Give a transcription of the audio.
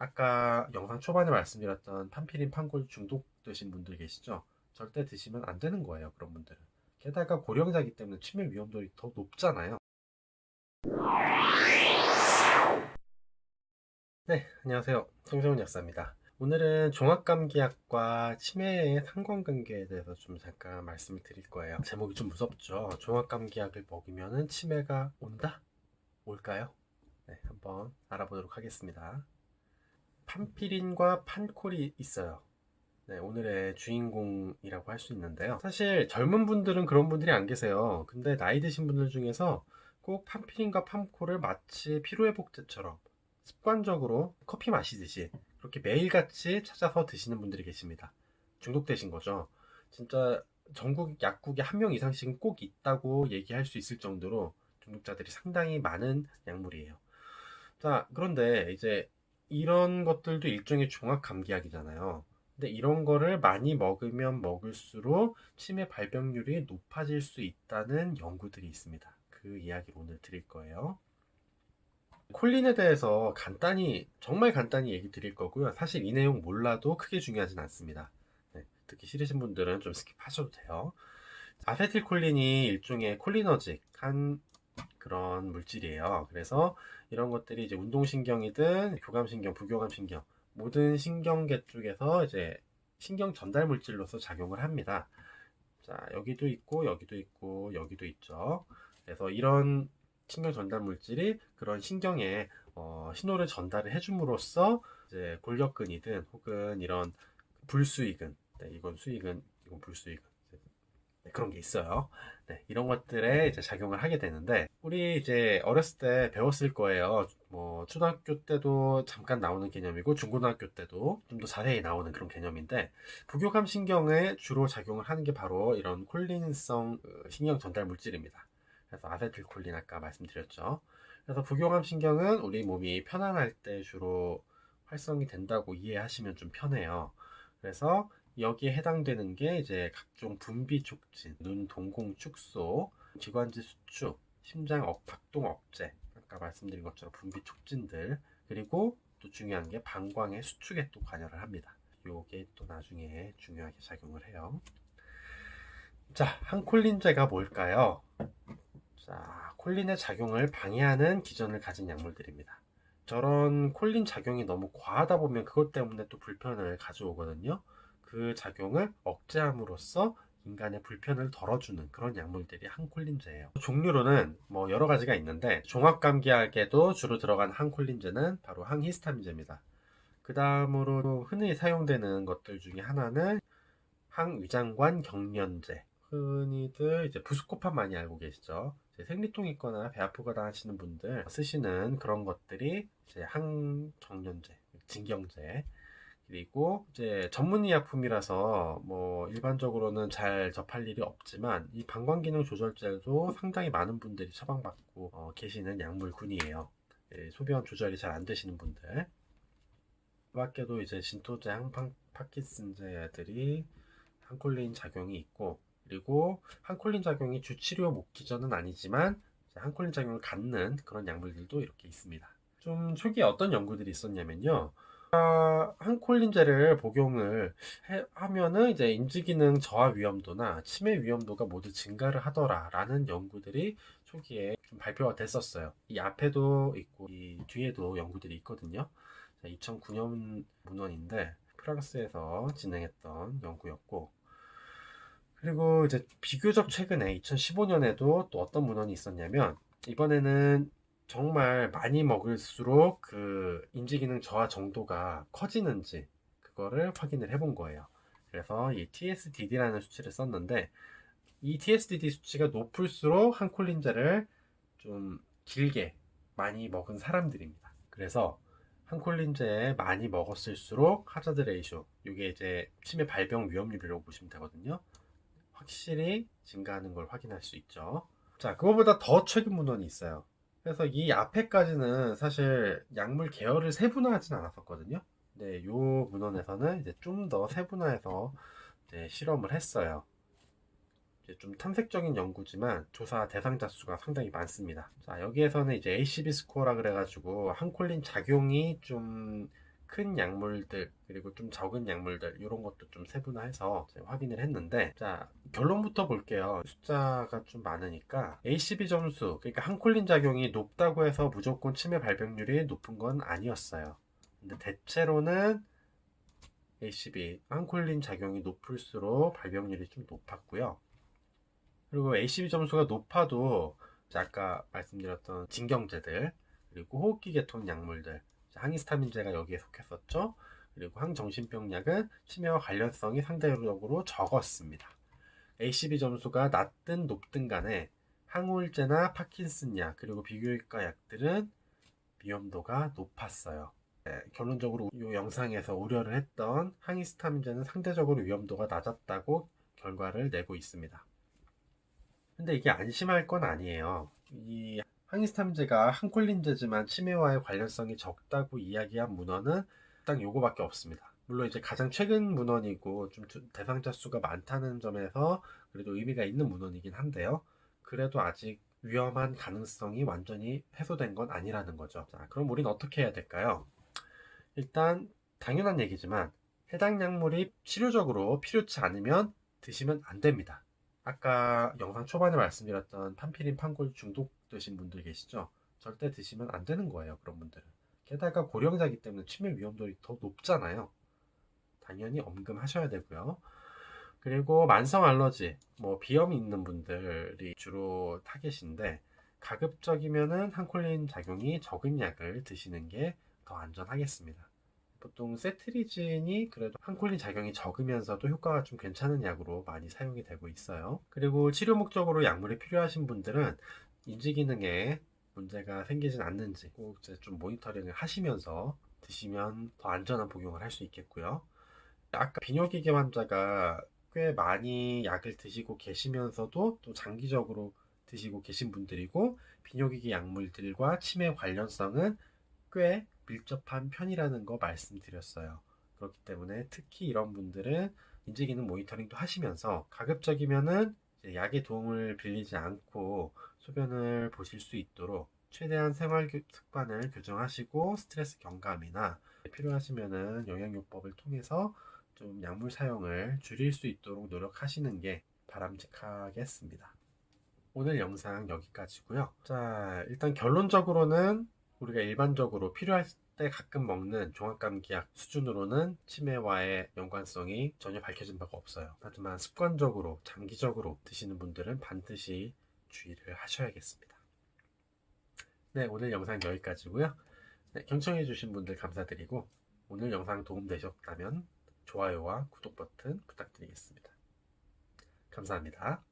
아까 영상 초반에 말씀드렸던 판피린 판골 중독되신 분들 계시죠? 절대 드시면 안 되는 거예요. 그런 분들은. 게다가 고령자이기 때문에 치매 위험도가 더 높잖아요. 네, 안녕하세요. 송정훈 약사입니다. 오늘은 종합감기약과 치매의 상관관계에 대해서 좀 잠깐 말씀을 드릴 거예요. 제목이 좀 무섭죠? 종합감기약을 먹이면 치매가 온다? 올까요? 네, 한번 알아보도록 하겠습니다. 판피린과 판콜이 있어요. 네, 오늘의 주인공이라고 할 수 있는데요. 사실 젊은 분들은 그런 분들이 안 계세요. 근데 나이 드신 분들 중에서 꼭 판피린과 판콜을 마치 피로회복제처럼 습관적으로 커피 마시듯이 그렇게 매일같이 찾아서 드시는 분들이 계십니다. 중독되신 거죠. 진짜 전국 약국에 한 명 이상씩은 꼭 있다고 얘기할 수 있을 정도로 중독자들이 상당히 많은 약물이에요. 자, 그런데 이제 이런 것들도 일종의 종합 감기약이잖아요. 근데 이런 거를 많이 먹으면 먹을수록 치매 발병률이 높아질 수 있다는 연구들이 있습니다. 그 이야기를 오늘 드릴 거예요. 콜린에 대해서 간단히, 정말 간단히 얘기 드릴 거고요. 사실 이 내용 몰라도 크게 중요하진 않습니다. 네, 듣기 싫으신 분들은 좀 스킵하셔도 돼요. 아세틸콜린이 일종의 콜리너직 한 그런 물질이에요. 그래서 이런 것들이 이제 운동신경이든 교감신경, 부교감신경 모든 신경계 쪽에서 이제 신경 전달 물질로서 작용을 합니다. 자, 여기도 있고 여기도 있고 여기도 있죠. 그래서 이런 신경 전달 물질이 그런 신경에 어, 신호를 전달을 해줌으로써 이제 골격근이든 혹은 이런 불수익은 네, 이건 수익은 이건 불수익은 네, 그런 게 있어요. 네, 이런 것들에 이제 작용을 하게 되는데 우리 이제 어렸을 때 배웠을 거예요. 뭐 초등학교 때도 잠깐 나오는 개념이고 중고등학교 때도 좀 더 자세히 나오는 그런 개념인데 부교감 신경에 주로 작용을 하는 게 바로 이런 콜린성 그 신경 전달 물질입니다. 그래서 아세틸콜린 아까 말씀드렸죠. 그래서 부교감 신경은 우리 몸이 편안할 때 주로 활성이 된다고 이해하시면 좀 편해요. 그래서 여기에 해당되는 게 이제 각종 분비 촉진, 눈 동공 축소, 기관지 수축, 심장 억, 박동 억제, 아까 말씀드린 것처럼 분비 촉진들, 그리고 또 중요한 게 방광의 수축에 또 관여를 합니다. 요게 또 나중에 중요하게 작용을 해요. 자, 항콜린제가 뭘까요? 자, 콜린의 작용을 방해하는 기전을 가진 약물들입니다. 저런 콜린 작용이 너무 과하다 보면 그것 때문에 또 불편을 가져오거든요. 그 작용을 억제함으로써 인간의 불편을 덜어주는 그런 약물들이 항콜린제예요. 종류로는 뭐 여러 가지가 있는데 종합감기약에도 주로 들어간 항콜린제는 바로 항히스타민제입니다. 그 다음으로 흔히 사용되는 것들 중에 하나는 항위장관 경련제. 흔히들 이제 부스코판 많이 알고 계시죠? 생리통 있거나 배 아프거나 하시는 분들 쓰시는 그런 것들이 이제 항경련제, 진경제. 그리고 이제 전문의 약품이라서 뭐 일반적으로는 잘 접할 일이 없지만 이 방광 기능 조절제도 상당히 많은 분들이 처방받고 어, 계시는 약물군이에요. 예, 소변 조절이 잘 안 되시는 분들. 그 밖에도 이제 진토제, 항파키슨제들이 항콜린 작용이 있고 그리고 항콜린 작용이 주치료 목기전은 아니지만 항콜린 작용을 갖는 그런 약물들도 이렇게 있습니다. 좀 초기에 어떤 연구들이 있었냐면요. 항콜린제를 복용을 해, 하면은 이제 인지기능 저하 위험도나 치매 위험도가 모두 증가를 하더라라는 연구들이 초기에 좀 발표가 됐었어요. 이 앞에도 있고 이 뒤에도 연구들이 있거든요. 2009년 문헌인데 프랑스에서 진행했던 연구였고 그리고 이제 비교적 최근에 2015년에도 또 어떤 문헌이 있었냐면 이번에는 정말 많이 먹을수록 그 인지 기능 저하 정도가 커지는지 그거를 확인을 해본 거예요. 그래서 이 TSDD라는 수치를 썼는데 이 TSDD 수치가 높을수록 항콜린제를 좀 길게 많이 먹은 사람들입니다. 그래서 항콜린제 많이 먹었을수록 하자드 레이쇼 이게 이제 치매 발병 위험률이라고 보시면 되거든요. 확실히 증가하는 걸 확인할 수 있죠. 자, 그거보다 더 최근 문헌이 있어요. 그래서 이 앞에까지는 사실 약물 계열을 세분화하진 않았었거든요. 근데 요 문헌에서는 이제 좀 더 세분화해서 실험을 했어요. 좀 탐색적인 연구지만 조사 대상자 수가 상당히 많습니다. 자, 여기에서는 이제 ACB 스코어라 그래가지고 항콜린 작용이 좀 큰 약물들 그리고 좀 적은 약물들 이런 것도 좀 세분화해서 확인을 했는데 자 결론부터 볼게요. 숫자가 좀 많으니까 ACB 점수 그러니까 항콜린 작용이 높다고 해서 무조건 치매 발병률이 높은 건 아니었어요. 근데 대체로는 ACB 항콜린 작용이 높을수록 발병률이 좀 높았고요. 그리고 ACB 점수가 높아도 아까 말씀드렸던 진경제들 그리고 호흡기 계통 약물들 항히스타민제가 여기에 속했었죠. 그리고 항정신병 약은 치매와 관련성이 상대적으로 적었습니다. ACB 점수가 낮든 높든 간에 항우울제나 파킨슨 약 그리고 비교효과 약들은 위험도가 높았어요. 네, 결론적으로 이 영상에서 우려를 했던 항히스타민제는 상대적으로 위험도가 낮았다고 결과를 내고 있습니다. 근데 이게 안심할 건 아니에요. 이 항히스타민제가 항콜린제지만 치매와의 관련성이 적다고 이야기한 문헌은 딱 요거밖에 없습니다. 물론 이제 가장 최근 문헌이고 좀 대상자 수가 많다는 점에서 그래도 의미가 있는 문헌이긴 한데요. 그래도 아직 위험한 가능성이 완전히 해소된 건 아니라는 거죠. 자, 그럼 우리는 어떻게 해야 될까요? 일단 당연한 얘기지만 해당 약물이 치료적으로 필요치 않으면 드시면 안 됩니다. 아까 영상 초반에 말씀드렸던 판피린 판골 중독 드신 분들 계시죠? 절대 드시면 안 되는 거예요. 그런 분들은. 게다가 고령자기 때문에 치매 위험도가 더 높잖아요. 당연히 엄금하셔야 되고요. 그리고 만성 알러지, 뭐 비염이 있는 분들이 주로 타겟인데 가급적이면은 한콜린 작용이 적은 약을 드시는 게 더 안전하겠습니다. 보통 세트리진이 그래도 한콜린 작용이 적으면서도 효과가 좀 괜찮은 약으로 많이 사용이 되고 있어요. 그리고 치료 목적으로 약물이 필요하신 분들은 인지 기능에 문제가 생기진 않는지 꼭 이제 좀 모니터링을 하시면서 드시면 더 안전한 복용을 할 수 있겠고요. 아까 비뇨기계 환자가 꽤 많이 약을 드시고 계시면서도 또 장기적으로 드시고 계신 분들이고 비뇨기계 약물들과 치매 관련성은 꽤 밀접한 편이라는 거 말씀드렸어요. 그렇기 때문에 특히 이런 분들은 인지 기능 모니터링도 하시면서 가급적이면은 약의 도움을 빌리지 않고 소변을 보실 수 있도록 최대한 생활 습관을 교정하시고 스트레스 경감이나 필요하시면은 영양요법을 통해서 좀 약물 사용을 줄일 수 있도록 노력하시는 게 바람직하겠습니다. 오늘 영상 여기까지고요. 자, 일단 결론적으로는 우리가 일반적으로 필요할 때 가끔 먹는 종합감기약 수준으로는 치매와의 연관성이 전혀 밝혀진 바가 없어요. 하지만 습관적으로 장기적으로 드시는 분들은 반드시 주의를 하셔야겠습니다. 네, 오늘 영상 여기까지고요. 네, 경청해주신 분들 감사드리고 오늘 영상 도움되셨다면 좋아요와 구독 버튼 부탁드리겠습니다. 감사합니다.